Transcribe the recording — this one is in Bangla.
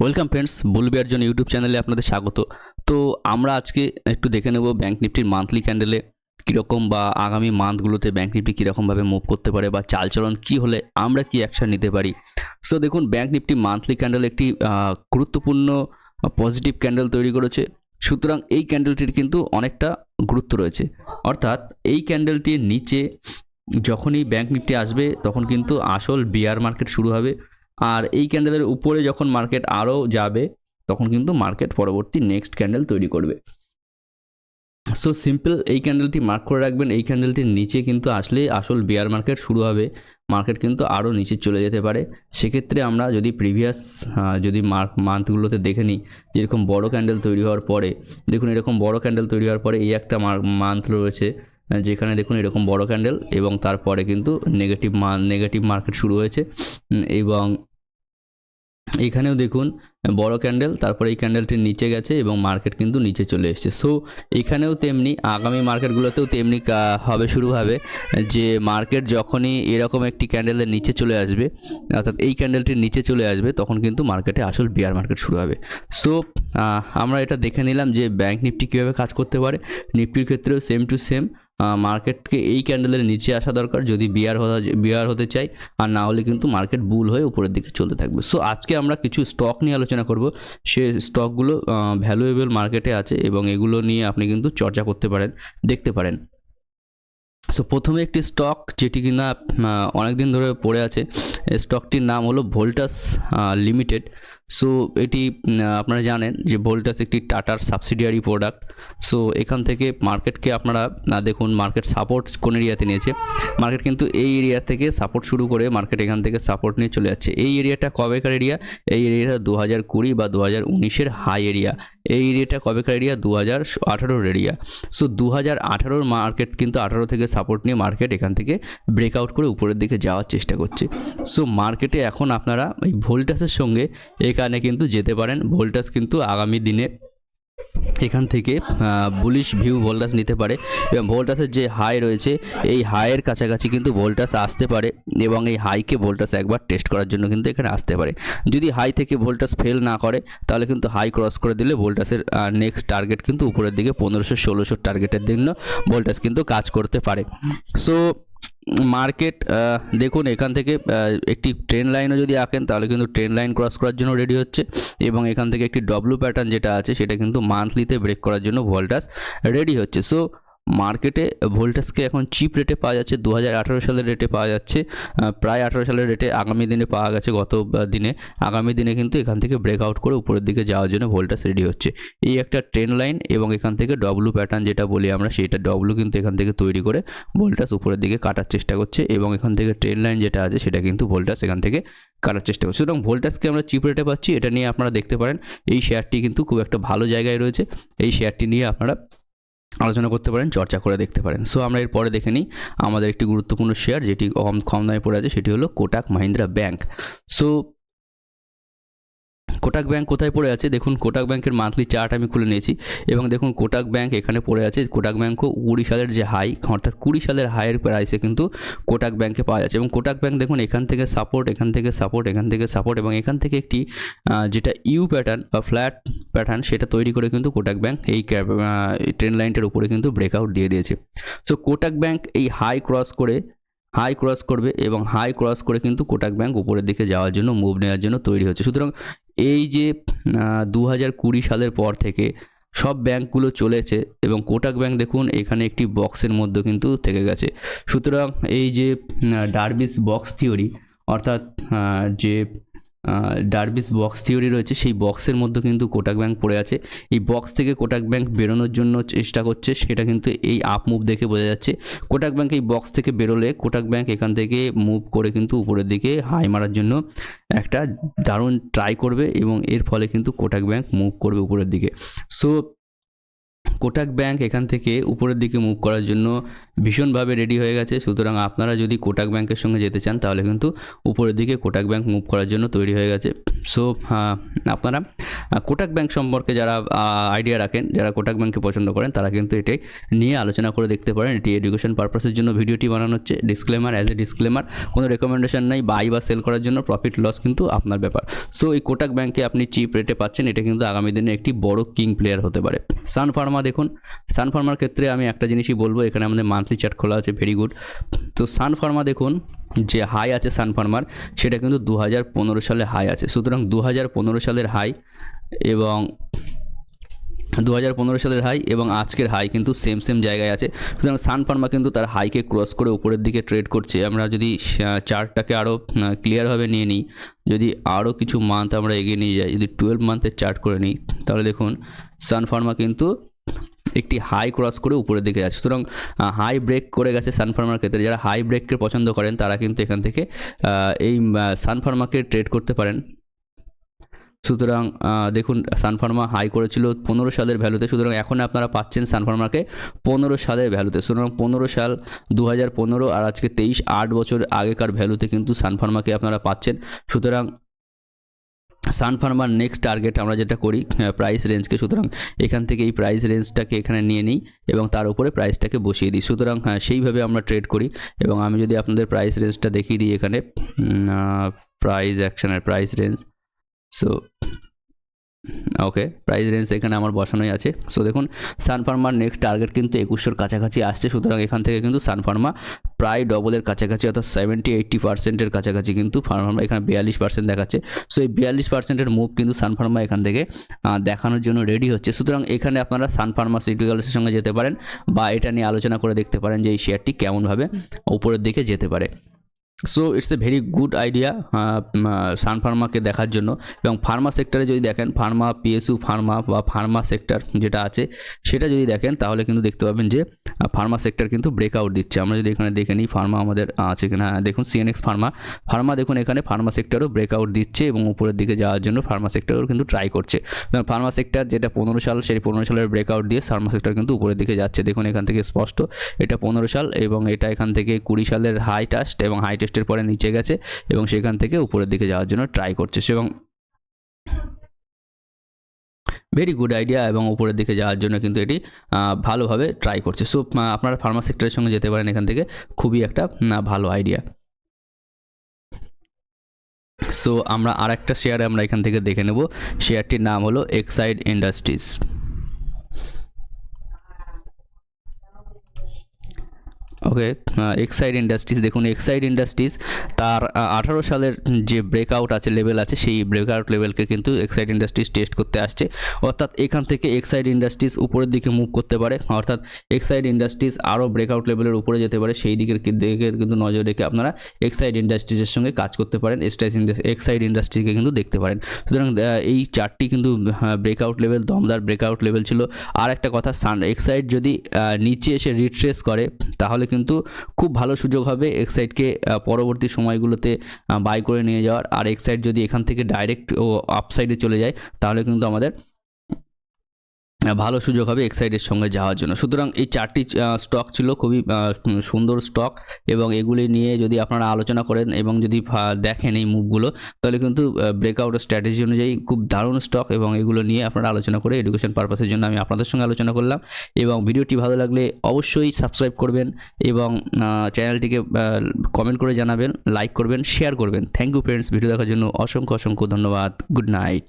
ওয়েলকাম ফ্রেন্ডস বুলবিয়ার জন্য ইউটিউব চ্যানেলে আপনাদের স্বাগত। তো আমরা আজকে একটু দেখে নেব ব্যাঙ্ক নিফটির মান্থলি ক্যান্ডেলে কীরকম বা আগামী মান্থগুলোতে ব্যাঙ্ক নিফটি কীরকমভাবে মুভ করতে পারে বা চালচলন কী হলে আমরা কি অ্যাকশন নিতে পারি। সো দেখুন ব্যাঙ্ক নিফটি মান্থলি ক্যান্ডেল একটি গুরুত্বপূর্ণ পজিটিভ ক্যান্ডেল তৈরি করেছে। সুতরাং এই ক্যান্ডেলটির কিন্তু অনেকটা গুরুত্ব রয়েছে। অর্থাৎ এই ক্যান্ডেলটির নিচে যখনই ব্যাঙ্ক নিফটি আসবে তখন কিন্তু আসল বিয়ার মার্কেট শুরু হবে। আর এই ক্যান্ডেলের উপরে যখন মার্কেট আরও যাবে, তখন কিন্তু মার্কেট পরবর্তী নেক্সট ক্যান্ডেল তৈরি করবে। সো সিম্পল এই ক্যান্ডেলটি মার্ক করে রাখবেন। এই ক্যান্ডেলটির নিচে কিন্তু আসলে আসল বিয়ার মার্কেট শুরু হবে। মার্কেট কিন্তু আরও নিচে চলে যেতে পারে। সেক্ষেত্রে আমরা যদি প্রিভিয়াস যদি মার্ক মান্থগুলোতে দেখে নিই, যেরকম বড় ক্যান্ডেল তৈরি হওয়ার পরে, দেখুন এরকম বড় ক্যান্ডেল তৈরি হওয়ার পরে এই একটা মান্থ রয়েছে যেখানে দেখুন এরকম বড় ক্যান্ডেল এবং তারপরে কিন্তু নেগেটিভ মান নেগেটিভ মার্কেট শুরু হয়েছে। এবং এইখানেও দেখুন বড় ক্যান্ডেল তারপরে এই ক্যান্ডেলটির নিচে গেছে এবং মার্কেট কিন্তু নিচে চলে এসেছে। সো এখানেও তেমনি, আগামী মার্কেটগুলোতেও তেমনি হবে শুরু হবে যে মার্কেট যখনই এরকম একটি ক্যান্ডেলের নিচে চলে আসবে, অর্থাৎ এই ক্যান্ডেলটির নিচে চলে আসবে, তখন কিন্তু মার্কেটে আসল বিয়ার মার্কেট শুরু হবে। সো আমরা এটা দেখে নিলাম যে ব্যাংক নিফটি কীভাবে কাজ করতে পারে। নিফটির ক্ষেত্রেও সেম টু সেম মার্কেটকে এই ক্যান্ডেলের নিচে আসা দরকার, যদি বিয়ার হওয়া বিয়ার হতে চাই, আর না হলে কিন্তু মার্কেট বুল হয়ে উপরের দিকে চলতে থাকবে। সো আজকে আমরা কিছু স্টক নিয়ে আলোচনা করব। সে স্টকগুলো ভ্যালুয়েবল মার্কেটে আছে এবং এগুলো নিয়ে আপনি কিন্তু চর্চা করতে পারেন, দেখতে পারেন। সো প্রথমে একটি স্টক যেটি কিনা অনেক দিন ধরে পড়ে আছে। স্টকটির নাম হলো ভোল্টাস লিমিটেড সো এটি আপনারা জানেন যে ভোল্টাস একটি টাটার সাবসিডিয়ারি প্রোডাক্ট সো এখান থেকে মার্কেটকে আপনারা আহ, দেখুন মার্কেট সাপোর্ট কোন এরিয়াতে নিয়েছে। মার্কেট কিন্তু এই এরিয়া থেকে সাপোর্ট শুরু করে মার্কেট এখান থেকে সাপোর্ট নিয়ে চলে যাচ্ছে। এই এরিয়াটা কবেকার এরিয়া এই এরিয়াটা দু হাজার কুড়ি বা দু হাজার উনিশের হাই এরিয়া এই এরিয়াটা কবেকার এরিয়া দু হাজার আঠারোর এরিয়া সো দু হাজার আঠারোর মার্কেট কিন্তু আঠারো থেকে সাপোর্ট নিয়ে মার্কেট এখান থেকে ব্রেকআউট করে উপরের দিকে যাওয়ার চেষ্টা করছে। সো মার্কেটে এখন আপনারা এই ভোল্টাসের সঙ্গে এখানে কিন্তু যেতে পারেন। ভোল্টাস কিন্তু আগামী দিনে এখান থেকে বুলিশ ভিউ ভোল্টাস নিতে পারে। এবং ভোল্টাসের যে হাই রয়েছে, এই হাইয়ের কাছাকাছি কিন্তু ভোল্টাস আসতে পারে এবং এই হাইকে ভোল্টাস একবার টেস্ট করার জন্য কিন্তু এখানে আসতে পারে। যদি হাই থেকে ভোল্টাস ফেল না করে, তাহলে কিন্তু হাই ক্রস করে দিলে ভোল্টাসের নেক্সট টার্গেট কিন্তু উপরের দিকে পনেরোশো ষোলোশো টার্গেটের জন্য ভোল্টাস কিন্তু কাজ করতে পারে। সো মার্কেট দেখুন, এখান থেকে একটি ট্রেন লাইনও যদি আঁকেন, তাহলে কিন্তু ট্রেন লাইন ক্রস করার জন্য রেডি হচ্ছে। এবং এখান থেকে একটি ডব্লু প্যাটার্ন যেটা আছে, সেটা কিন্তু মান্থলিতে ব্রেক করার জন্য ভোল্টাস রেডি হচ্ছে। সো মার্কেটে ভোল্টাসকে এখন চিপ রেটে পাওয়া যাচ্ছে দু হাজার আঠারো সালের রেটে পাওয়া যাচ্ছে। প্রায় আঠারো সালের রেটে আগামী দিনে পাওয়া গেছে গত দিনে। আগামী দিনে কিন্তু এখান থেকে ব্রেকআউট করে উপরের দিকে যাওয়ার জন্য ভোল্টাস রেডি হচ্ছে। এই একটা ট্রেন লাইন এবং এখান থেকে ডব্লু প্যাটার্ন যেটা বলি আমরা সেইটা ডব্লু কিন্তু এখান থেকে তৈরি করে ভোল্টাস উপরের দিকে কাটার চেষ্টা করছে এবং এখান থেকে ট্রেন লাইন যেটা আছে, সেটা কিন্তু ভোল্টাস এখান থেকে কাটার চেষ্টা করছে। সুতরাং ভোল্টাসকে আমরা চিপ রেটে পাচ্ছি, এটা নিয়ে আপনারা দেখতে পারেন। এই শেয়ারটি কিন্তু খুব একটা ভালো জায়গায় রয়েছে। এই শেয়ারটি নিয়ে আপনারা আলোচনা করতে পারেন, চর্চা করে দেখতে পারেন। সো আমরা এরপরে দেখে নিই আমাদের একটি গুরুত্বপূর্ণ শেয়ার যেটি কম কম দামে পড়ে আছে, সেটি হলো Kotak Mahindra bank so Kotak bank কোথায় পড়ে আছে? দেখুন, কোটাক ব্যাংকের মান্থলি চার্ট আমি খুলে নিয়েছি। এবং দেখুন, কোটাক ব্যাংক এখানে পড়ে আছে। কোটাক ব্যাংকও কুড়ি সালের যে হাই অর্থাৎ কুড়ি সালের হাইয়ের প্রাইসে কিন্তু কোটাক ব্যাংকে পাওয়া যাচ্ছে। এবং কোটাক ব্যাংক দেখুন, এখান থেকে সাপোর্ট এখান থেকে সাপোর্ট এখান থেকে সাপোর্ট এবং এখান থেকে একটি যেটা ইউ প্যাটার্ন বা ফ্ল্যাট প্যাটার্ন সেটা তৈরি করে কিন্তু কোটাক ব্যাংক এই ট্রেন লাইনটার উপরে কিন্তু ব্রেকআউট দিয়ে দিয়েছে। সো কোটাক ব্যাংক এই হাই ক্রস করে হাই ক্রস করবে এবং হাই ক্রস করে কিন্তু কোটাক ব্যাংক উপরের দিকে যাওয়ার জন্য মুভ নেওয়ার জন্য তৈরি হচ্ছে। সুতরাং এই যে দু হাজার কুড়ি সালের পর থেকে সব ব্যাংকগুলো চলেছে এবং কোটাক ব্যাংক দেখুন এখানে একটি বক্সের মধ্যে কিন্তু থেকে গেছে। সুতরাং এই যে ডার্বিস বক্স থিওরি অর্থাৎ যে ডার্বিস বক্স থিওরি রয়েছে, সেই বক্সের মধ্যে কিন্তু কোটাক ব্যাংক পড়ে আছে। এই বক্স থেকে কোটাক ব্যাংক বেরোনোর জন্য চেষ্টা করছে, সেটা কিন্তু এই আপ মুভ দেখে বোঝা যাচ্ছে। কোটাক ব্যাংক এই বক্স থেকে বেরোলে কোটাক ব্যাংক এখান থেকে মুভ করে কিন্তু উপরের দিকে হাই মারার জন্য একটা দারুণ ট্রাই করবে এবং এর ফলে কিন্তু কোটাক ব্যাংক মুভ করবে উপরের দিকে। সো কোটাক ব্যাংক এখান থেকে উপরের দিকে মুভ করার জন্য ভীষণভাবে রেডি হয়ে গেছে। সুতরাং আপনারা যদি কোটাক ব্যাংকের সঙ্গে যেতে চান, তাহলে কিন্তু উপরের দিকে কোটাক ব্যাংক মুভ করার জন্য তৈরি হয়ে গেছে। সো আপনারা কোটাক ব্যাংক সম্পর্কে যারা আইডিয়া রাখেন, যারা কোটাক ব্যাংককে পছন্দ করেন, তারা কিন্তু এটাই নিয়ে আলোচনা করে দেখতে পারেন। এটি এডুকেশন পারপাসের জন্য ভিডিওটি বানানো হচ্ছে। ডিসক্লেমার অ্যাজ এ ডিসক্লেমার কোনো রেকমেন্ডেশন নাই। বাই বা সেল করার জন্য প্রফিট লস কিন্তু আপনার ব্যাপার। সো এই কোটাক ব্যাংকে আপনি চিপ রেটে পাচ্ছেন। এটা কিন্তু আগামী দিনে একটি বড় কিং প্লেয়ার হতে পারে। সান ফার্মা দেখুন সান ফার্মার ক্ষেত্রে আমি একটা জিনিসই বলব, এখানে আমাদের মান্থলি চার্ট খোলা আছে ভেরি গুড তো সান ফার্মা দেখুন, যে হাই আছে সান ফার্মার সেটা কিন্তু দু হাজার পনেরো সালে হাই আছে। সুতরাং দু হাজার পনেরো সালের হাই এবং দু হাজার পনেরো সালের হাই এবং আজকের হাই কিন্তু সেম সেম জায়গায় আছে। সুতরাং সান ফার্মা কিন্তু তার হাইকে ক্রস করে উপরের দিকে ট্রেড করছে। আমরা যদি চার্টটাকে আরও ক্লিয়ারভাবে নিয়ে নিই, যদি আরও কিছু মান্থ আমরা এগিয়ে নিয়ে যাই, যদি টুয়েলভ মান্থের চার্ট করে নিই, তাহলে দেখুন সান ফার্মা কিন্তু একটি হাই ক্রস করে উপরের দিকে যাচ্ছে সুতরাং হাই ব্রেক করে গেছে সানফার্মার ক্ষেত্রে। যারা হাই ব্রেককে পছন্দ করেন, তারা কিন্তু এখান থেকে এই সানফার্মাকে ট্রেড করতে পারেন। সুতরাং দেখুন সানফার্মা হাই করেছিল পনেরো সালের ভ্যালুতে সুতরাং, এখন আপনারা পাচ্ছেন সানফার্মাকে পনেরো সালের ভ্যালুতে সুতরাং, পনেরো সাল দু হাজার পনেরো আর আজকে তেইশ, আট বছর আগেকার ভ্যালুতে কিন্তু সানফার্মাকে আপনারা পাচ্ছেন। সুতরাং সানফার্মার নেক্সট টার্গেট আমরা যেটা করি প্রাইস রেঞ্জকে সুতরাং এখান থেকে এই প্রাইস রেঞ্জটাকে এখানে নিয়ে নিই এবং তার উপরে প্রাইসটাকে বসিয়ে দিই। সুতরাং হ্যাঁ সেইভাবে আমরা ট্রেড করি এবং আমি যদি আপনাদের প্রাইস রেঞ্জটা দেখিয়ে দিই এখানে প্রাইস অ্যাকশনের price range so okay price range এখানে আমার বসানোই আছে। সো দেখুন সানফার্মার নেক্সট টার্গেট কিন্তু একুশশোর কাছাকাছি আসছে। সুতরাং এখান থেকে কিন্তু সানফার্মা প্রায় ডবলের কাছাকাছি, অর্থাৎ সেভেন্টি এইট্টি পার্সেন্টের কাছাকাছি কিন্তু ফার্মা এখানে বিয়াল্লিশ পার্সেন্ট দেখাচ্ছে। সো এই বিয়াল্লিশ পার্সেন্টের মুভ কিন্তু সানফার্মা এখান থেকে দেখানোর জন্য রেডি হচ্ছে। সুতরাং এখানে আপনারা সানফার্মাসিউটিক্যালসের সঙ্গে যেতে পারেন বা এটা নিয়ে আলোচনা করে দেখতে পারেন যে এই শেয়ারটি কেমনভাবে উপরের দিকে যেতে পারে। So it's a very good idea Sun ফার্মাকে দেখার জন্য। এবং ফার্মা সেক্টরে যদি দেখেন ফার্মা পিএসইউ ফার্মা বা ফার্মা সেক্টর যেটা আছে সেটা যদি দেখেন তাহলে কিন্তু দেখতে পাবেন যে ফার্মা সেক্টর কিন্তু ব্রেকআউট দিচ্ছে। আমরা যদি এখানে দেখে নিই ফার্মা আমাদের আছে কিনা। হ্যাঁ, দেখুন সিএনএক্স ফার্মা ফার্মা দেখুন এখানে ফার্মা সেক্টরও ব্রেকআউট দিচ্ছে এবং উপরের দিকে যাওয়ার জন্য ফার্মা সেক্টরও কিন্তু ট্রাই করছে। ফার্মা সেক্টর যেটা পনেরো সাল সেই পনেরো সালের ব্রেকআউট দিয়ে ফার্মা সেক্টর কিন্তু উপরের দিকে যাচ্ছে। দেখুন এখান থেকে স্পষ্ট এটা পনেরো সাল এবং এটা এখান থেকে কুড়ি সালের হাই টাস্ট এবং হাই টেস্টের পরে নিচে গেছে এবং সেখান থেকে উপরের দিকে যাওয়ার জন্য ট্রাই করছে। এবং ভেরি গুড আইডিয়া এবং উপরের দিকে যাওয়ার জন্য কিন্তু এটি ভালোভাবে ট্রাই করছে। সো আপনারা ফার্মা সেক্টরের সঙ্গে যেতে পারেন এখান থেকে, খুবই একটা ভালো আইডিয়া সো আমরা আর একটা শেয়ার আমরা এখান থেকে দেখে নেব। শেয়ারটির নাম হলো Exide industries okay Exide industries দেখুন এক্সাইড ইন্ডাস্ট্রিজ তার আঠারো সালের যে ব্রেকআউট আছে লেভেল আছে, সেই ব্রেকআউট লেভেলকে কিন্তু এক্সাইড ইন্ডাস্ট্রিজ টেস্ট করতে আসছে। অর্থাৎ এখান থেকে এক্সাইড ইন্ডাস্ট্রিজ উপরের দিকে মুভ করতে পারে। অর্থাৎ এক্সাইড ইন্ডাস্ট্রিজ আরও ব্রেকআউট লেভেলের উপরে যেতে পারে। সেই দিকের দিকে কিন্তু নজর রেখে আপনারা এক্সাইড ইন্ডাস্ট্রিজের সঙ্গে কাজ করতে পারেন। এক্সাইড ইন্ডাস্ট্রিকে কিন্তু দেখতে পারেন। সুতরাং এই চারটি কিন্তু ব্রেকআউট লেভেল দমদার ব্রেকআউট লেভেল ছিল। আর একটা কথা সান এক্সাইড যদি নিচে এসে রিট্রেস করে, তাহলে কিন্তু খুব ভালো সুযোগ হবে এক্সাইডকে পরবর্তী সময়গুলোতে বাই করে নিয়ে যাওয়ার। আর এক্সাইড যদি এখান থেকে ডাইরেক্ট ও আপসাইডে চলে যায়, তাহলে কিন্তু আমাদের ভালো সুযোগ হবে এক্সাইডের সঙ্গে যাওয়ার জন্য। সুতরাং এই চারটি স্টক ছিল খুবই সুন্দর স্টক এবং এগুলি নিয়ে যদি আপনারা আলোচনা করেন এবং যদি দেখেন এই মুভগুলো তাহলে কিন্তু ব্রেকআউট স্ট্র্যাটেজি অনুযায়ী খুব দারুণ স্টক এবং এগুলো নিয়ে আপনারা আলোচনা করে এডুকেশন পারপাসের জন্য আমি আপনাদের সঙ্গে আলোচনা করলাম। এবং ভিডিওটি ভালো লাগলে অবশ্যই সাবস্ক্রাইব করবেন এবং চ্যানেলটিকে কমেন্ট করে জানাবেন লাইক করবেন শেয়ার করবেন। থ্যাংক ইউ ফ্রেন্ডস ভিডিও দেখার জন্য অসংখ্য অসংখ্য ধন্যবাদ। Good night